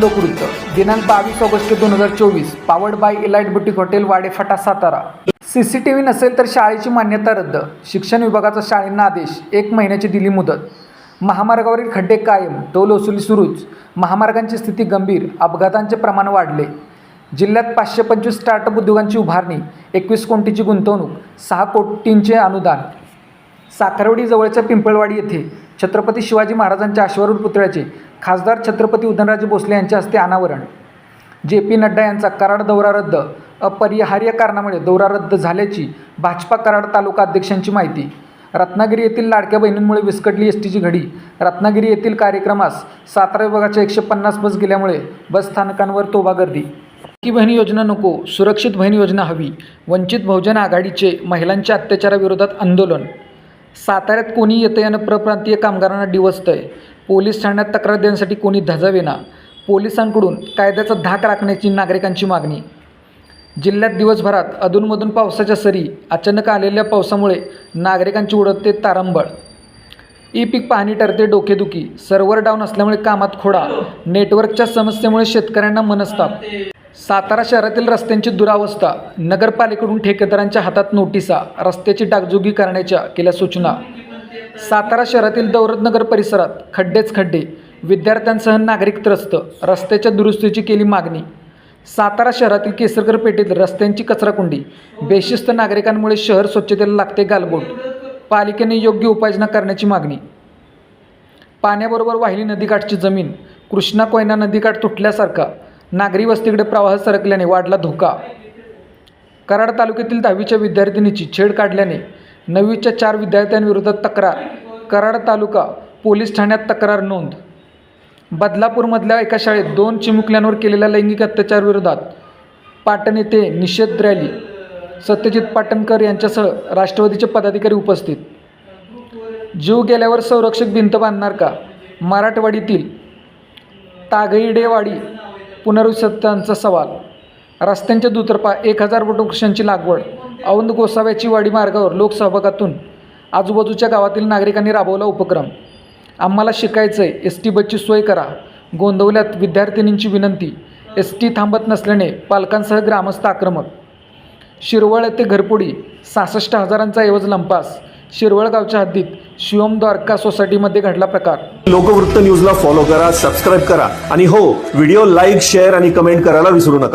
लोकवृत्त. दिनांक बावीस ऑगस्ट दोन हजार चोवीस powered by Elite boutique hotel Wadephata Satara. C C T V नसेल तर शाळेची मान्यता रद्द. शिक्षण विभागाचा शाळेंना आदेश. एक महिन्याची दिली मुदत. महामार्गावरील खड्डे कायम. टोल वसुली सुरूच. महामार्गांची स्थिती गंभीर. अपघातांचे प्रमाण वाढले. जिल्ह्यात पाचशे पंचवीस स्टार्टअप उद्योगांची उभारणी. एकवीस कोटीची गुंतवणूक. सहा कोटींचे अनुदान. साखरवडीजवळच्या पिंपळवाडी येथे छत्रपती शिवाजी महाराजांच्या अश्वारूढ पुतळ्याचे खासदार छत्रपती उदयनराजे भोसले यांच्या हस्ते अनावरण. जे पी नड्डा यांचा कराड दौरा रद्द अपरिहार्य कारणामुळे दौरा रद्द झाल्याची भाजपा कराड तालुका अध्यक्षांची माहिती. रत्नागिरी येथील लाडक्या बहिणींमुळे विस्कटली एस टीची घडी. रत्नागिरी येथील कार्यक्रमास सातारा विभागाच्या एकशे पन्नास बस गेल्यामुळे बस स्थानकांवर तोबा गर्दी. की बहीण योजना नको सुरक्षित बहीण योजना हवी वंचित बहुजन आघाडीचे महिलांच्या अत्याचाराविरोधात आंदोलन. साताऱ्यात कोणी येतं आणि प्रप्रांतीय कामगारांना डिवसतं आहे पोलीस ठाण्यात तक्रार देण्यासाठी कोणी धजावेना? पोलिसांकडून कायद्याचा धाक राखण्याची नागरिकांची मागणी? जिल्ह्यात दिवसभरात अधूनमधून पावसाच्या सरी अचानक आलेल्या पावसामुळे नागरिकांची उडतते तारंबळ. ई पीक पाहणी ठरते डोकेदुखी. सर्व्हर डाऊन असल्यामुळे कामात खोडा. नेटवर्कच्या समस्येमुळे शेतकऱ्यांना मनस्ताप. सातारा शहरातील रस्त्यांची दुरावस्था नगरपालिकेकडून ठेकेदारांच्या हातात नोटिसा रस्त्याची डागजुगी करण्याच्या केल्या सूचना. सातारा शहरातील दौलतनगर परिसरात खड्डेच खड्डे विद्यार्थ्यांसह नागरिक त्रस्त रस्त्याच्या दुरुस्तीची केली मागणी. सातारा शहरातील केसरकर पेठेत रस्त्यांची कचराकुंडी बेशिस्त नागरिकांमुळे शहर स्वच्छतेला लागते गालबोट पालिकेने योग्य उपाययोजना करण्याची मागणी. पाण्याबरोबर वाहिली नदीकाठची जमीन कृष्णा कोयना नदीकाठ तुटल्यासारखा नागरी वस्तीकडे प्रवाह सरकल्याने वाढला धोका. कराड तालुक्यातील दहावीच्या विद्यार्थिनीची छेड काढल्याने नववीच्या चार विद्यार्थ्यांविरोधात तक्रार. कराड तालुका पोलीस ठाण्यात तक्रार नोंद. बदलापूरमधल्या एका शाळेत दोन चिमुकल्यांवर केलेल्या लैंगिक अत्याचारविरोधात पाटण येथे निषेध रॅली. सत्यजित पाटणकर यांच्यासह राष्ट्रवादीचे पदाधिकारी उपस्थित. जीव गेल्यावर संरक्षक भिंत बांधणार का? मराठवाडीतील तागईडेवाडी पुनर्वसतांचा सवाल. रस्त्यांच्या दुतर्फा एक हजार वृक्षांची लागवड. औंद गोसाव्याची वाडी मार्गावर लोकसहभागातून आजूबाजूच्या गावातील नागरिकांनी राबवला उपक्रम. आम्हाला शिकायचं आहे एस टी बसची सोय करा. गोंदवल्यात विद्यार्थिनींची विनंती एस टी थांबत नसल्याने पालकांसह ग्रामस्थ आक्रमक. शिरवळ ते घरपुडी सहासष्ट हजारांचा ऐवज लंपास. शिरवळगावच्या हद्दीत शिवम द्वारका सोसायटीमध्ये घडला प्रकार. लोकवृत्त न्यूजला फॉलो करा सबस्क्राईब करा. आणि हो व्हिडिओ लाईक शेअर आणि कमेंट करायला विसरू नका.